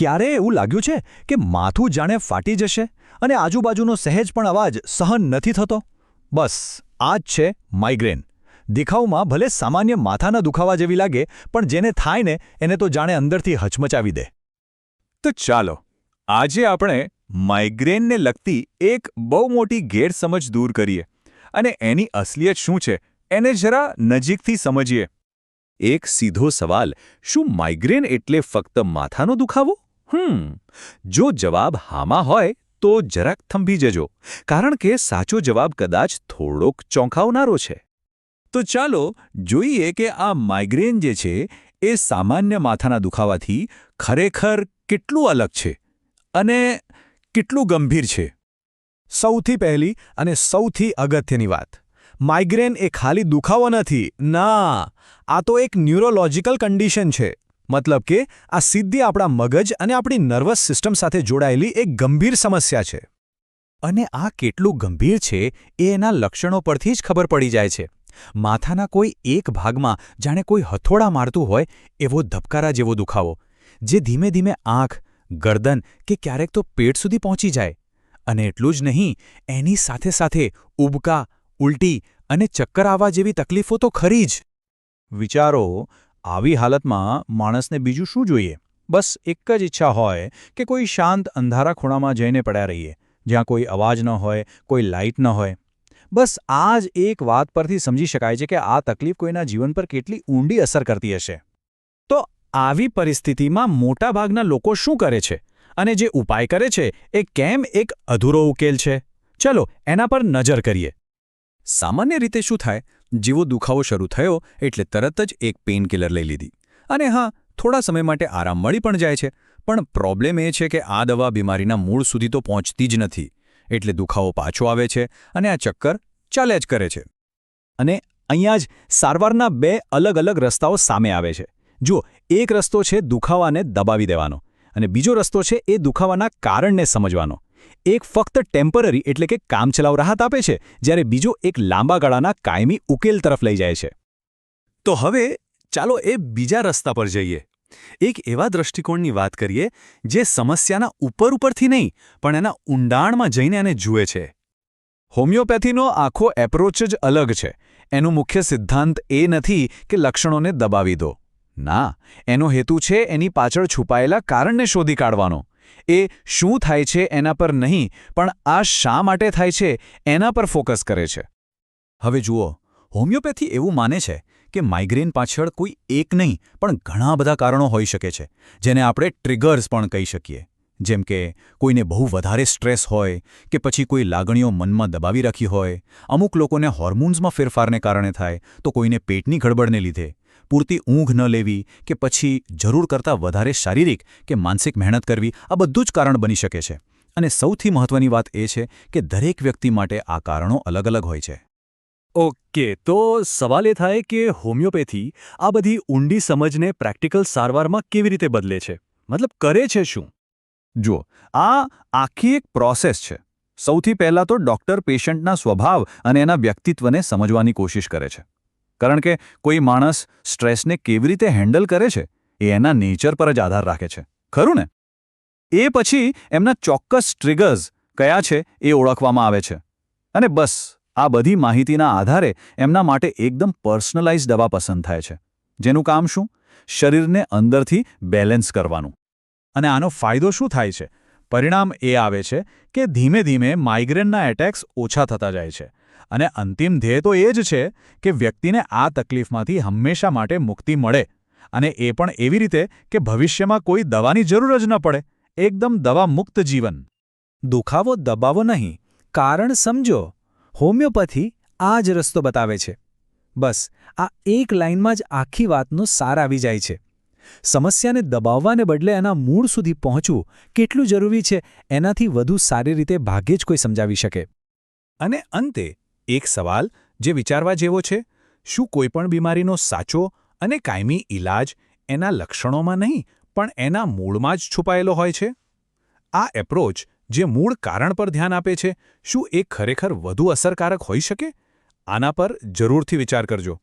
ક્યારે એવું લાગ્યું છે કે માથું જાણે ફાટી જશે અને આજુબાજુનો સહેજ પણ અવાજ સહન નથી થતો? બસ, આ જ છે માઇગ્રેન. દેખાવમાં ભલે સામાન્ય માથાના દુખાવા જેવી લાગે, પણ જેને થાય ને, એને તો જાણે અંદરથી હચમચાવી દે. તો ચાલો, આજે આપણે માઇગ્રેનને લગતી એક બહુ મોટી ગેરસમજ દૂર કરીએ અને એની અસલિયત શું છે, એને જરા નજીકથી સમજીએ. એક સીધો સવાલ, શું માઇગ્રેન એટલે ફક્ત માથાનો દુખાવો? હમ, જો જવાબ હામાં હોય તો જરાક થંભી જજો, કારણ કે સાચો જવાબ કદાચ થોડોક ચોંકાવનારો છે. તો ચાલો જોઈએ કે આ માઇગ્રેન જે છે, એ સામાન્ય માથાના દુખાવાથી ખરેખર કેટલું અલગ છે અને કેટલું ગંભીર છે. સૌથી પહેલી અને સૌથી અગત્યની વાત. માઇગ્રેન એ ખાલી દુખાવો નથી, ના, આ તો એક ન્યુરોલોજિકલ કન્ડિશન છે. મતલબ કે આ સિદ્ધિ આપણા મગજ અને આપણી નર્વસ સિસ્ટમ સાથે જોડાયેલી એક ગંભીર સમસ્યા છે. અને આ કેટલું ગંભીર છે એ એના લક્ષણો પરથી જ ખબર પડી જાય છે. માથાના કોઈ એક ભાગમાં જાણે કોઈ હથોડા મારતું હોય એવો ધબકારા જેવો દુખાવો, જે ધીમે ધીમે આંખ, ગરદન કે ક્યારેક તો પેટ સુધી પહોંચી જાય. અને એટલું જ નહીં, એની સાથે સાથે ઉબકા, ઉલટી અને ચક્કર આવવા જેવી તકલીફો તો ખરી જ. વિચારો આવી હાલતમાં માણસને બીજું શું જોઈએ? બસ એક જ ઈચ્છા હોય કે કોઈ શાંત અંધારા ખૂણામાં જઈને પડ્યા રહીએ, જ્યાં કોઈ અવાજ ન હોય, કોઈ લાઇટ ન હોય. બસ આ જ એક વાત પરથી સમજી શકાય છે કે આ તકલીફ કોઈના જીવન પર કેટલી ઊંડી અસર કરતી હશે. તો આવી પરિસ્થિતિમાં મોટાભાગના લોકો શું કરે છે? અને જે ઉપાય કરે છે, એ કેમ એક અધૂરો ઉકેલ છે? ચલો, એના પર નજર કરીએ. સામાન્ય રીતે શું થાય? જેવો દુખાવો શરૂ થયો એટલે તરત જ એક પેઇનકિલર લઈ લીધી. અને હા, થોડા સમય માટે આરામ મળી પણ જાય છે, પણ પ્રોબ્લેમ એ છે કે આ દવા બીમારીના મૂળ સુધી તો પહોંચતી જ નથી, એટલે દુખાવો પાછો આવે છે અને આ ચક્કર ચાલ્યા જ કરે છે. અને અહીંયા જ સારવારના બે અલગ અલગ રસ્તાઓ સામે આવે છે. જુઓ, એક રસ્તો છે દુખાવાને દબાવી દેવાનો અને બીજો રસ્તો છે એ દુખાવાના કારણને સમજવાનો. એક ફક્ત ટેમ્પરરી એટલે કે કામચલાઉ રાહત આપે છે, જ્યારે બીજો એક લાંબા ગાળાના કાયમી ઉકેલ તરફ લઈ જાય છે. તો હવે ચાલો એ બીજા રસ્તા પર જઈએ. એક એવા દૃષ્ટિકોણની વાત કરીએ, જે સમસ્યાના ઉપર ઉપરથી નહીં, પણ એના ઊંડાણમાં જઈને એને જુએ છે. હોમિયોપેથીનો આખો એપ્રોચ જ અલગ છે. એનું મુખ્ય સિદ્ધાંત એ નથી કે લક્ષણોને દબાવી દો. ના, એનો હેતુ છે એની પાછળ છુપાયેલા કારણને શોધી કાઢવાનો. એ શું થાય છે એના પર નહીં, પણ આ શા માટે થાય છે એના પર ફોકસ કરે છે. હવે જુઓ, હોમિયોપેથી એવું માને છે કે માઇગ્રેન પાછળ કોઈ એક નહીં, પણ ઘણા બધા કારણો હોઈ શકે છે, જેને આપણે ટ્રિગર્સ પણ કહી શકીએ. જેમ કે, કોઈને બહુ વધારે સ્ટ્રેસ હોય, કે પછી કોઈ લાગણીઓ મનમાં દબાવી રાખી હોય, અમુક લોકોને હોર્મોન્સમાં ફેરફારને કારણે થાય, તો કોઈને પેટની ગડબડને લીધે પૂરતી ઊંઘ ન લેવી કે પછી જરૂર કરતાં વધારે શારીરિક કે માનસિક મહેનત કરવી આ બધું જ કારણ બની શકે છે. અને સૌથી મહત્વની વાત એ છે કે દરેક વ્યક્તિ માટે આ કારણો અલગ અલગ હોય છે. ઓકે તો સવાલ એ થાય કે હોમિયોપેથી આ બધી ઊંડી સમજને પ્રેક્ટિકલ સારવારમાં કેવી રીતે બદલે છે? મતલબ કરે છે શું? જુઓ આ આખી એક પ્રોસેસ છે. સૌથી પહેલાં તો ડૉક્ટર પેશન્ટના સ્વભાવ અને એના વ્યક્તિત્વને સમજવાની કોશિશ કરે છે. કારણ કે કોઈ માણસ સ્ટ્રેસને કેવી રીતે હેન્ડલ કરે છે એ એના નેચર પર જ આધાર રાખે છે. ખરું ને? એ પછી એમના ચોક્કસ ટ્રિગર્સ કયા છે એ ઓળખવામાં આવે છે. અને બસ, આ બધી માહિતીના આધારે એમના માટે એકદમ પર્સનલાઇઝ દવા પસંદ થાય છે. જેનું કામ શું? શરીરને અંદરથી બેલેન્સ કરવાનું. અને આનો ફાયદો શું થાય છે? પરિણામ એ આવે છે કે ધીમે ધીમે માઇગ્રેનના એટેક્સ ઓછા થતા જાય છે. અને અંતિમ ધ્યેય તો એ જ છે કે વ્યક્તિને આ તકલીફમાંથી હંમેશા માટે મુક્તિ મળે અને એ પણ એવી રીતે કે ભવિષ્યમાં કોઈ દવાની જરૂર જ ન પડે. એકદમ દવા મુક્ત જીવન. દુખાવો દબાવો નહીં. કારણ સમજો. હોમિયોપેથી આ જ રસ્તો બતાવે છે. બસ, આ એક લાઇનમાં જ આખી વાતનો સાર આવી જાય છે. સમસ્યાને દબાવવાને બદલે એના મૂળ સુધી પહોંચવું કેટલું જરૂરી છે એનાથી વધુ સારી રીતે ભાગ્યે જ કોઈ સમજાવી શકે. અને અંતે એક સવાલ જે વિચારવા જેવો છે, શું કોઈપણ બીમારીનો સાચો અને કાયમી ઇલાજ એના લક્ષણોમાં નહીં, પણ એના મૂળમાં જ છુપાયેલો હોય છે? આ એપ્રોચ જે મૂળ કારણ પર ધ્યાન આપે છે, શું એ ખરેખર વધુ અસરકારક હોઈ શકે? આના પર જરૂરથી વિચાર કરજો.